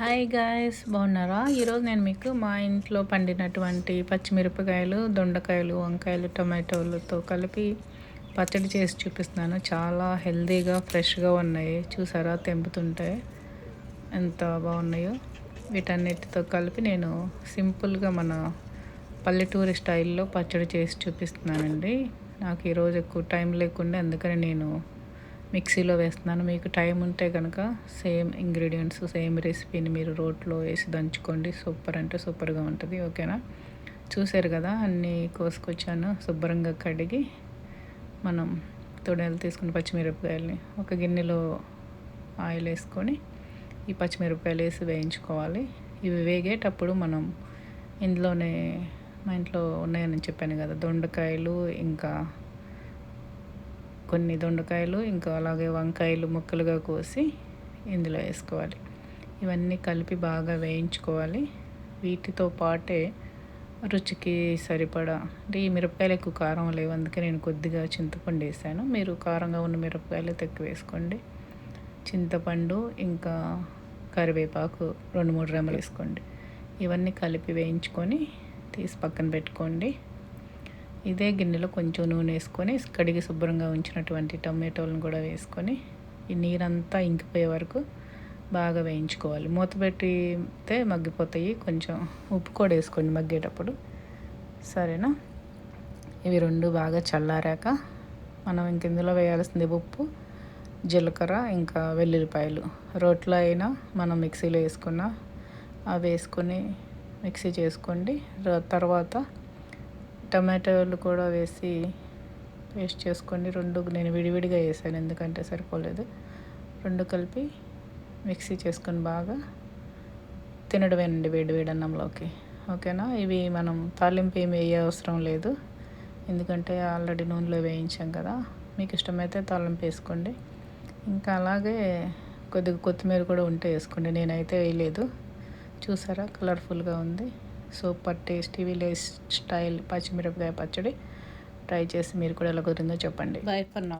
Hi guys బాగున్నారా? ఈరోజు నేను మీకు మా ఇంట్లో పండినటువంటి పచ్చిమిరపకాయలు దొండకాయలు వంకాయలు టమాటోలతో కలిపి పచ్చడి చేసి చూపిస్తున్నాను. చాలా హెల్దీగా ఫ్రెష్గా ఉన్నాయి. చూసారా? తెంపుతుంటే ఎంత బాగున్నాయో. వీటన్నిటితో కలిపి నేను సింపుల్గా మన పల్లెటూరి స్టైల్లో పచ్చడి చేసి చూపిస్తున్నానండి. నాకు ఈరోజు ఎక్కువ టైం లేకుండా అందుకని నేను మిక్సీలో వేస్తున్నాను. మీకు టైం ఉంటే కనుక సేమ్ ఇంగ్రీడియంట్స్ సేమ్ రెసిపీని మీరు రోట్లో వేసి దంచుకోండి. సూపర్ అంటే సూపర్గా ఉంటుంది. ఓకేనా? చూసారు కదా అన్నీ కోసుకొచ్చాను. శుభ్రంగా కడిగి మనం తొడలు తీసుకుని పచ్చిమిరపకాయలని ఒక గిన్నెలో ఆయిల్ వేసుకొని ఈ పచ్చిమిరపకాయలు వేసి వేయించుకోవాలి. ఇవి వేగేటప్పుడు మనం ఇందులోనే మా ఇంట్లో ఉన్నాయని చెప్పాను కదా దొండకాయలు ఇంకా కొన్ని దొండకాయలు ఇంకా అలాగే వంకాయలు ముక్కలుగా కోసి ఇందులో వేసుకోవాలి. ఇవన్నీ కలిపి బాగా వేయించుకోవాలి. వీటితో పాటే రుచికి సరిపడా అంటే ఈ మిరపకాయలు ఎక్కువ కారం లేవు అందుకే నేను కొద్దిగా చింతపండు వేసాను. మీరు కారంగా ఉన్న మిరపకాయలు తక్కువ వేసుకోండి. చింతపండు ఇంకా కరివేపాకు రెండు మూడు రెమ్మలు వేసుకోండి. ఇవన్నీ కలిపి వేయించుకొని తీసి పక్కన పెట్టుకోండి. ఇదే గిన్నెలో కొంచెం నూనె వేసుకొని కడిగి శుభ్రంగా ఉంచినటువంటి టమాటోలను కూడా వేసుకొని ఈ నీరంతా ఇంకిపోయే వరకు బాగా వేయించుకోవాలి. మూత పెట్టితే మగ్గిపోతాయి. కొంచెం ఉప్పు కూడా వేసుకోండి మగ్గేటప్పుడు. సరేనా? ఇవి రెండు బాగా చల్లారాక మనం ఇంక ఇందులో వేయాల్సింది ఉప్పు జీలకర్ర ఇంకా వెల్లుల్లిపాయలు. రోట్లో అయినా మనం మిక్సీలో వేసుకున్న అవి వేసుకొని మిక్సీ చేసుకోండి. తర్వాత టమాటోలు కూడా వేసి పేస్ట్ చేసుకొని రెండు నేను విడివిడిగా వేసాను ఎందుకంటే సరిపోలేదు. రెండు కలిపి మిక్సీ చేసుకొని బాగా తినడమేనండి వేడి వేడి అన్నంలోకి. ఓకేనా? ఇవి మనం తాలింపు ఏమి వేయ అవసరం లేదు ఎందుకంటే ఆల్రెడీ నూనెలో వేయించాం కదా. మీకు ఇష్టమైతే తాలింపు వేసుకోండి. ఇంకా అలాగే కొద్దిగా కొత్తిమీర కూడా ఉంటే వేసుకోండి. నేనైతే వేయలేదు. చూసారా? కలర్ఫుల్గా ఉంది. సూపర్ టేస్టీ విలేజ్ స్టైల్ పచ్చిమిరపకాయ పచ్చడి. ట్రై చేసి మీరు కూడా ఎలా కుదిరిందో చెప్పండి. Bye for now.